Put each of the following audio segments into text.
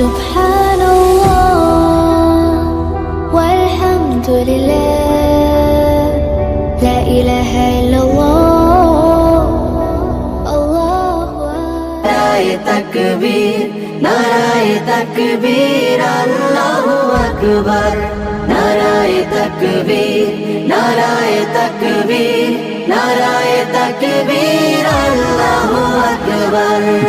سبحان الله والحمد لله. لا إله إلا الله. الله أكبر. نعرة تكبير نعرة تكبير الله أكبر. نعرة تكبير نعرة تكبير نعرة تكبير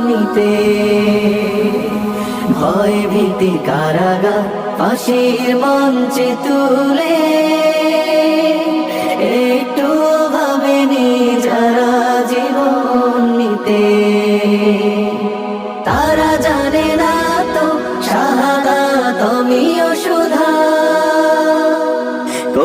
নিতে ভয় ভীতি কারাগার পাশের মঞ্চে তুলে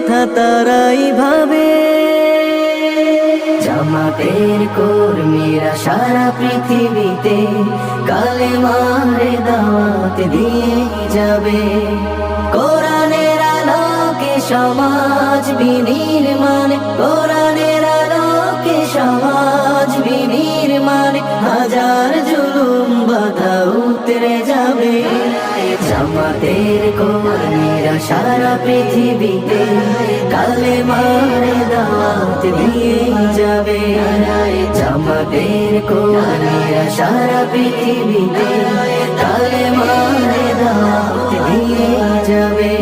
কথা তারাই ভাবে। জামাতের কর্মীরা সারা পৃথিবীতে কালে মারে দাওয়াত দিয়ে যাবে। কোরআনের আলোকে সমাজ বিনির্মাণ, কোরআনের আলোকে সমাজ বিনির্মাণ, হাজার জুলুম বাধা উতরে যাবে। আমাদের কোরআনেরা সারা পৃথিবীতে কালে মারে দাওয়াত দিয়ে যাবে। আমাদের কোরআনেরা সারা পৃথিবীতে কালে মারে দাওয়াত দিয়ে যাবে।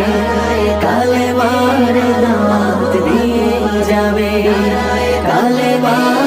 কালে মারে দাওয়াত দিয়ে যাবে। কালে মারে